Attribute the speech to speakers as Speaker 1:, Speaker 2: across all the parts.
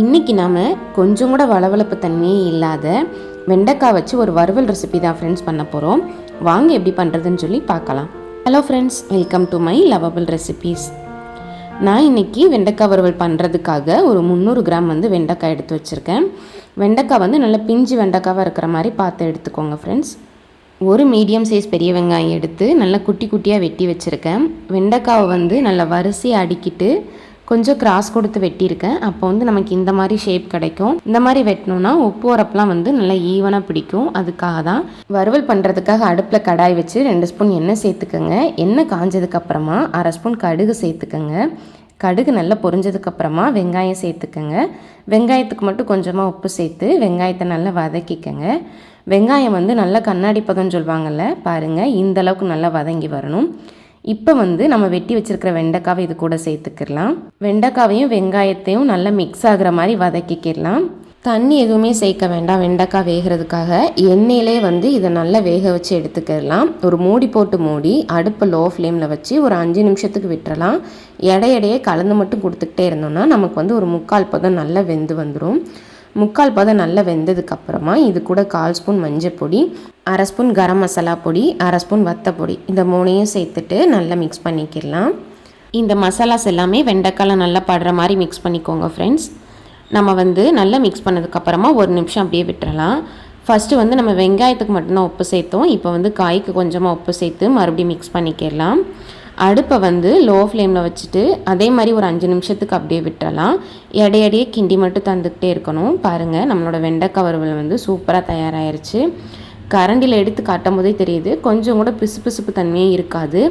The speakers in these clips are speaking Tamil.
Speaker 1: இன்றைக்கி நாம் கொஞ்சம் கூட வளவளப்பு தன்மையே இல்லாத வெண்டைக்காய் வச்சு ஒரு வறுவல் ரெசிபி தான் ஃப்ரெண்ட்ஸ் பண்ண போகிறோம் வாங்க எப்படி பண்ணுறதுன்னு சொல்லி பார்க்கலாம். Hello friends welcome to my lovable recipes நான் இன்றைக்கி வெண்டைக்காய் வறுவல் பண்ணுறதுக்காக ஒரு முந்நூறு கிராம் வந்து வெண்டைக்காய் எடுத்து வச்சுருக்கேன். வெண்டைக்காய் வந்து நல்லா பிஞ்சு வெண்டைக்காவாக இருக்கிற மாதிரி பார்த்து எடுத்துக்கோங்க ஃப்ரெண்ட்ஸ் ஒரு மீடியம் சைஸ் பெரிய வெங்காயம் எடுத்து நல்லா குட்டி குட்டியாக வெட்டி வச்சுருக்கேன். வெண்டைக்காவை வந்து நல்லா வரிசையாக அடிக்கிட்டு கொஞ்சம் கிராஸ் கொடுத்து வெட்டியிருக்கேன். அப்போ வந்து நமக்கு இந்த மாதிரி ஷேப் கிடைக்கும். இந்த மாதிரி வெட்டணும்னா உப்பு உரப்புலாம் வந்து நல்லா ஈவனாக பிடிக்கும். அதுக்காக தான் வறுவல் பண்ணுறதுக்காக அடுப்பில் கடாய் வச்சு ரெண்டு ஸ்பூன் எண்ணெய் சேர்த்துக்கோங்க. எண்ணெய் காஞ்சதுக்கப்புறமா அரை ஸ்பூன் கடுகு சேர்த்துக்கோங்க. கடுகு நல்லா பொரிஞ்சதுக்கப்புறமா வெங்காயம் சேர்த்துக்கோங்க. வெங்காயத்துக்கு மட்டும் கொஞ்சமாக உப்பு சேர்த்து வெங்காயத்தை நல்லா வதக்கிக்கோங்க. வெங்காயம் வந்து நல்லா கண்ணாடி பதம் சொல்லுவாங்கள்ல பாருங்கள் இந்த அளவுக்கு நல்லா வதங்கி வரணும். இப்போ வந்து நம்ம வெட்டி வச்சுருக்கிற வெண்டைக்காவை இது கூட சேர்த்துக்கிடலாம். வெண்டைக்காவையும் வெங்காயத்தையும் நல்லா மிக்ஸ் ஆகுற மாதிரி வதக்கிக்கிடலாம். தண்ணி எதுவுமே சேர்க்க வேண்டாம் வெண்டைக்காய் வேகிறதுக்காக. எண்ணெயிலே வந்து இதை நல்லா வேக வச்சு எடுத்துக்கிடலாம். ஒரு மூடி போட்டு மூடி அடுப்பு லோ ஃப்ளேமில் வச்சு ஒரு அஞ்சு நிமிஷத்துக்கு விட்டுறலாம். எடையடையே கலந்து மட்டும் கொடுத்துக்கிட்டே இருந்தோம்னா நமக்கு வந்து ஒரு முக்கால் பதம் நல்லா வெந்து வந்துடும் முக்கால் பதம் நல்லா வெந்ததுக்கப்புறமா இது கூட கால் ஸ்பூன் மஞ்சள் பொடி அரை ஸ்பூன் கரம் மசாலா பொடி அரை ஸ்பூன் வத்த பொடி. இந்த மூணையும் சேர்த்துட்டு நல்லா மிக்ஸ் பண்ணிக்கிடலாம். இந்த மசாலாஸ் எல்லாமே வெண்டைக்காயில் நல்லா படுற மாதிரி மிக்ஸ் பண்ணிக்கோங்க ஃப்ரெண்ட்ஸ் நம்ம வந்து நல்லா மிக்ஸ் பண்ணதுக்கப்புறமா ஒரு நிமிஷம் அப்படியே விட்டுறலாம். ஃபஸ்ட்டு வந்து நம்ம வெங்காயத்துக்கு மட்டும்தான் உப்பு சேர்த்தோம். இப்போ வந்து காய்க்கு கொஞ்சமாக உப்பு சேர்த்து மறுபடியும் மிக்ஸ் பண்ணிக்கிடலாம். அடுப்பை வந்து லோ ஃப்ளேமில் வச்சுட்டு அதே மாதிரி ஒரு அஞ்சு நிமிஷத்துக்கு அப்படியே விட்டுறலாம். இடையடையே கிண்டி மட்டும் தந்துக்கிட்டே இருக்கணும். பாருங்கள் நம்மளோட வெண்டைக்காய் வறுவல் வந்து சூப்பராக தயாராகிருச்சு கரண்டியில் எடுத்து காட்டும் போதே தெரியுது கொஞ்சம் கூட பிசு பிசுப்பு தன்மையே இருக்காது.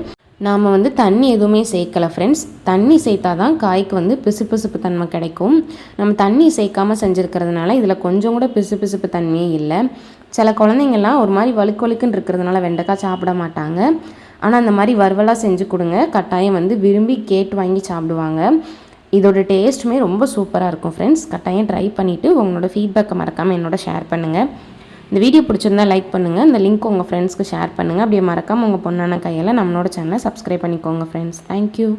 Speaker 1: நாம் வந்து தண்ணி எதுவுமே சேர்க்கலை ஃப்ரெண்ட்ஸ் தண்ணி சேர்த்தா தான் காய்க்கு வந்து பிசு பிசுப்பு தன்மை கிடைக்கும். நம்ம தண்ணி சேர்க்காமல் செஞ்சுருக்கிறதுனால இதில் கொஞ்சம் கூட பிசு பிசுப்பு தன்மையே இல்லை. சில குழந்தைங்கள்லாம் ஒரு மாதிரி வழுக்கு வழுக்குன்னு இருக்கிறதுனால வெண்டைக்காய் சாப்பிட மாட்டாங்க. ஆனால் அந்த மாதிரி வறுவலாக செஞ்சு கொடுங்க. கட்டாயம் வந்து விரும்பி கேட்டு வாங்கி சாப்பிடுவாங்க. இதோட டேஸ்ட்டுமே ரொம்ப சூப்பராக இருக்கும் ஃப்ரெண்ட்ஸ் கட்டாயம் ட்ரை பண்ணிவிட்டு உங்களோட ஃபீட்பேக்கை மறக்காமல் என்னோட ஷேர் பண்ணுங்கள் இந்த வீடியோ பிடிச்சிருந்தா லைக் பண்ணுங்கள் இந்த லிங்க் உங்கள் ஃப்ரெண்ட்ஸ்க்கு ஷேர் பண்ணுங்கள் அப்படியே மறக்காமல் உங்கள் பொண்ணான கையில் நம்மளோட சேனலை சப்ஸ்கிரைப் பண்ணிக்கோங்க ஃப்ரெண்ட்ஸ் தேங்க்யூ